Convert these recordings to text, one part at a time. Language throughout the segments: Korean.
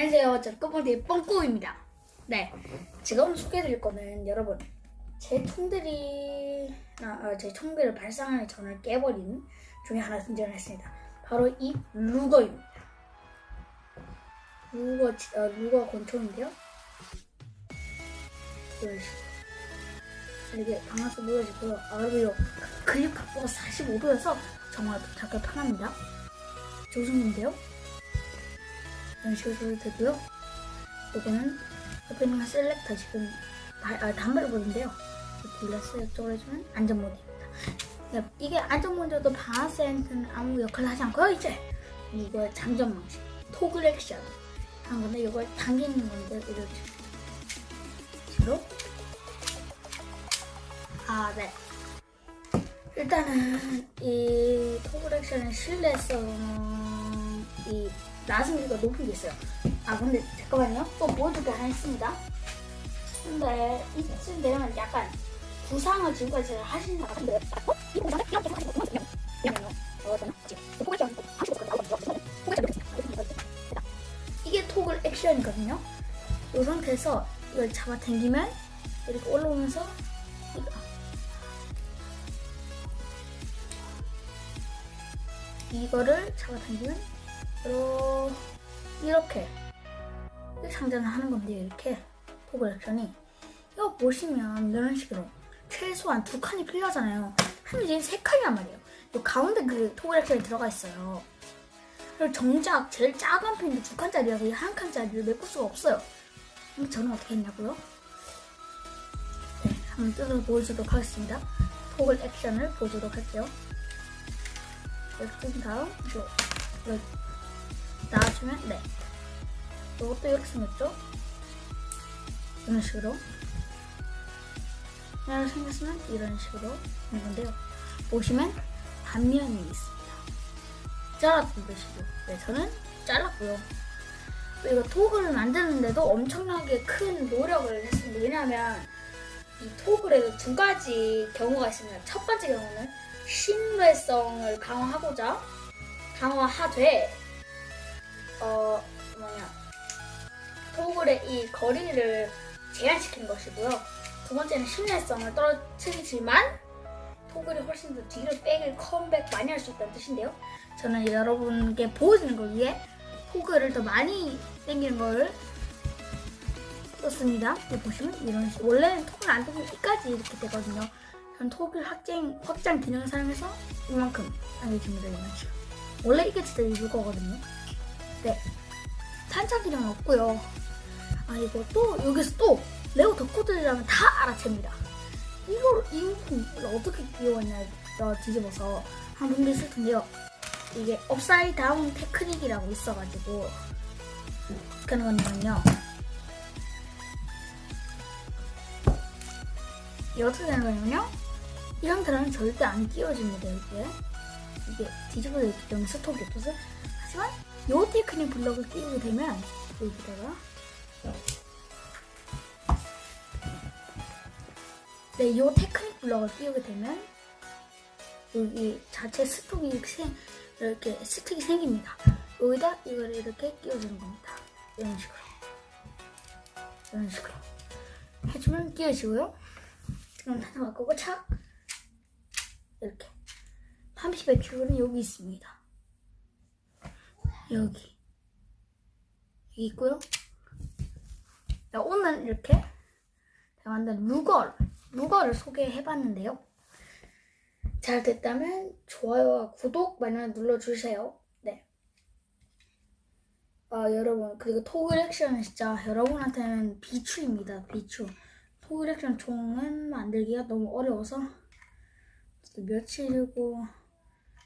안녕하세요. 저는 꼬봉디 뻥꾸입니다. 네, 지금 소개해드릴 거는 여러분 제 총들이 아, 제 총들을 발사하는 전을 깨버린 중에 하나 등장을 했습니다. 바로 이 루거입니다. 루거 지- 어, 루거 권총인데요. 이런 식으로 이렇게 방아서 누워지고요. 아 그리고 그립 각도가 45도여서 정말 잡기 편합니다. 조승인데요. 이런 식으로 되고요. 이거는 옆에 있는 셀렉터 지금 다, 아, 단발을 보는데요. 딜러스 이쪽으로 해주면 안전 모드입니다. 네, 이게 안전 모드도 방아쇠한테는 아무 역할을 하지 않고요. 이제 이거 장전 방식 토글 액션 한 건데 이걸 당기는 건데 이런 식으로 아 네. 일단은 이 토글 액션의 신뢰성은 이 나승비가 높은 게 있어요. 아 근데 잠깐만요. 또 보여줄 게 하나 있습니다. 근데 이쯤 되면 약간 구상을 지금까지 하시는 것 같은데 어? 이 구상을 이렇게 토글 액션이거든요. 이 상태에서 이걸 잡아 당기면 이렇게 올라오면서 이거 이거를 잡아 당기면 이렇게 장전을 하는 건데 이렇게 액션이 이거 보시면 이런 식으로 최소한 두 칸이 필요하잖아요. 근데 지금 세 칸이란 말이에요. 이 가운데 그 액션이 들어가 있어요. 그리고 정작 제일 작은 펜이 두 칸짜리여서 이 한 칸짜리를 메꿀 수가 없어요. 그럼 저는 어떻게 했냐고요? 네, 한번 뜯어 보여주도록 하겠습니다. 토글 액션을 보여주도록 할게요. 이렇게 뜬 다음 이거 이거 나와주면? 네. 이것도 이렇게 생겼죠? 이런 식으로. 이렇게 생겼으면 이런 식으로 되는 건데요. 보시면 단면이 있습니다. 잘랐던 뜻이죠 네 저는 잘랐고요. 또 이거 톡을 만드는데도 엄청나게 큰 노력을 했습니다. 왜냐하면 이 토글에도 두 가지 경우가 있습니다. 첫 번째 경우는 신뢰성을 강화하고자 강화하되 어 뭐냐 토글의 이 거리를 제한시킨 것이고요. 두 번째는 신뢰성을 떨어뜨리지만 토글이 훨씬 더 뒤를 빼길 컴백 많이 할 수 있다는 뜻인데요. 저는 여러분께 보여주는 걸 위해 토글을 더 많이 당기는 걸 썼습니다. 여기 보시면 이런 식 원래는 톡을 안 뜨면 이까지 이렇게 되거든요. 전 톡을 확장, 확장 기능을 사용해서 이만큼 당겨줍니다. 이런 식으로. 원래 이게 진짜 이걸 거거든요. 네. 기능은 없고요. 아 이거 또 여기서 또 레오 덕후들이라면 다 알아챕니다. 이걸 이 부분을 어떻게 끼워왔냐 어, 뒤집어서 한 분도 있을 텐데요. 이게 업사이드 다운 테크닉이라고 있어가지고 어떻게 하는 거냐면요. 이게 어떻게 되는 거냐면요. 이 상태로는 절대 안 끼워집니다, 이게. 이게 뒤집어져 있기 때문에 스톡이 없어서. 하지만 요 테크닉 블럭을 끼우게 되면, 여기다가. 네, 요 테크닉 블럭을 끼우게 되면, 여기 자체 스톡이 이렇게, 스틱이 생깁니다. 여기다 이걸 이렇게 끼워주는 겁니다. 이런 식으로. 이런 식으로. 해주면 끼워지고요. 지금 하나 바꾸고 착 이렇게 30의 큐브는 여기 있습니다 여기. 여기 있고요. 자, 오늘 이렇게 제가 만든 루거를 루거를 소개해봤는데요. 잘 됐다면 좋아요와 구독 많이 눌러주세요. 네. 아, 여러분 그리고 토글 액션은 진짜 여러분한테는 비추입니다 비추. 토글 액션 총은 만들기가 너무 어려워서 며칠이고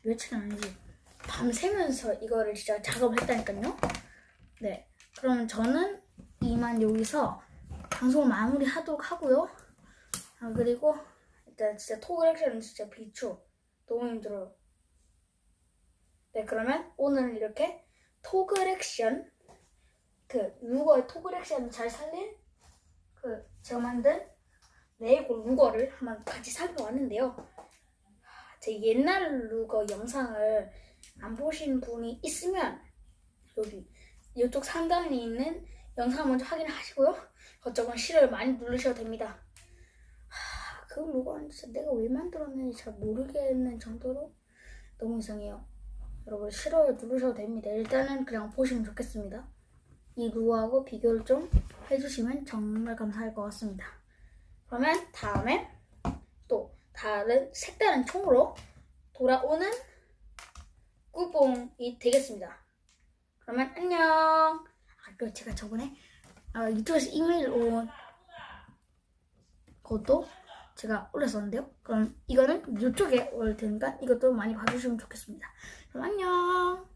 며칠은 아니지 밤새면서 이거를 진짜 작업을 했다니까요. 네, 그럼 저는 이만 여기서 방송을 마무리하도록 하고요. 아 그리고 일단 진짜 토글 액션은 진짜 비추 너무 힘들어요. 네, 그러면 오늘은 이렇게 토글 액션 그 루거의 토글 액션을 잘 살린 그 제가 만든 레고 루거를 한번 같이 살펴봤는데요. 제 옛날 루거 영상을 안 보신 분이 있으면 여기 이쪽 상단에 있는 영상 먼저 확인하시고요. 저쪽은 실을 많이 누르셔도 됩니다. 하, 그 로고는 진짜 내가 왜 만들었는지 잘 모르겠는 정도로 너무 이상해요. 여러분 싫어요 누르셔도 됩니다. 일단은 그냥 보시면 좋겠습니다. 이 루하고 비교를 좀 해주시면 정말 감사할 것 같습니다. 그러면 다음에 또 다른 색다른 총으로 돌아오는 꾸봉이 되겠습니다. 그러면 안녕. 아, 그 제가 저번에 아, 유튜브에서 이메일 온 것도 제가 올렸었는데요. 그럼 이거는 이쪽에 올 테니까 이것도 많이 봐주시면 좋겠습니다. 그럼 안녕.